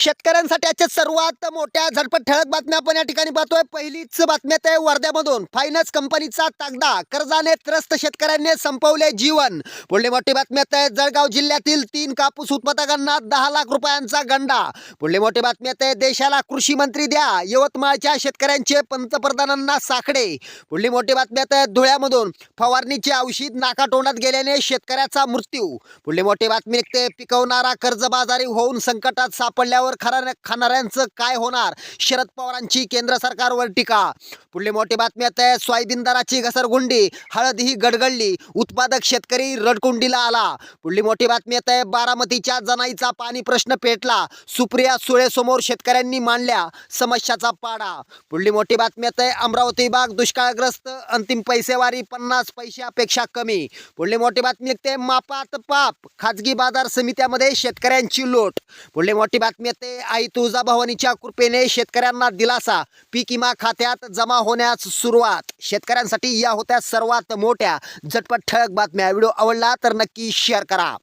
शेतकऱ्यांसाठी आजच्या सर्वात मोठ्या झटपट ठळक बातम्या आपण या ठिकाणी पाहतोय. पहिलीच बातम्यात आहे वर्ध्यामधून. फायनान्स कंपनीचा तागदा कर्जाने त्रस्त शेतकऱ्यांनी संपवले जीवन. पुढली मोठी बातम्यात आहे जळगाव जिल्ह्यातील तीन कापूस उत्पादकांना दहा लाख रुपयांचा गंडा. पुढली मोठी बातम्यात आहे देशाला कृषी मंत्री द्या यवतमाळच्या शेतकऱ्यांचे पंतप्रधानांना साखडे पुढली मोठी बातम्यात आहे धुळ्यामधून. फवारणीचे औषध नाकाटोंडात गेल्याने शेतकऱ्याचा मृत्यू. पुढली मोठी बातमी निघते पिकवणारा कर्जबाजारी होऊन संकटात सापडल्यावर खरा खाणाऱ्यांचं काय होणार? शरद पवारांची केंद्र सरकारवर टीका. पुढली मोठी बातमी आहे सोयाबीन दराची घसरगुंडी. हळद ही गडगडली. उत्पादक शेतकरी रडकुंडीला आला. पुढली मोठी बातमी आहे बारामतीच्या जनाईचा पाणी प्रश्न पेटला. सुप्रिया सुळे समोर शेतकऱ्यांनी मांडल्या समस्याचा पाडा. पुढली मोठी बातमी आहे अमरावती बाग दुष्काळग्रस्त. अंतिम पैसेवारी पन्नास पैशापेक्षा कमी. पुढली मोठी बातमी निघते मापात पाप. खाजगी बाजार समित्यामध्ये शेतकऱ्यांची लोट. पुढली मोठी बातमी ते आई तुळजाभवानीच्या कृपेने शेतकऱ्यांना दिलासा. पीक विमा खात्यात जमा होण्यास सुरुवात. शेतकऱ्यांसाठी या होत्या सर्वात मोठ्या झटपट ठळक बातम्या. व्हिडिओ आवडला तर नक्की शेअर करा.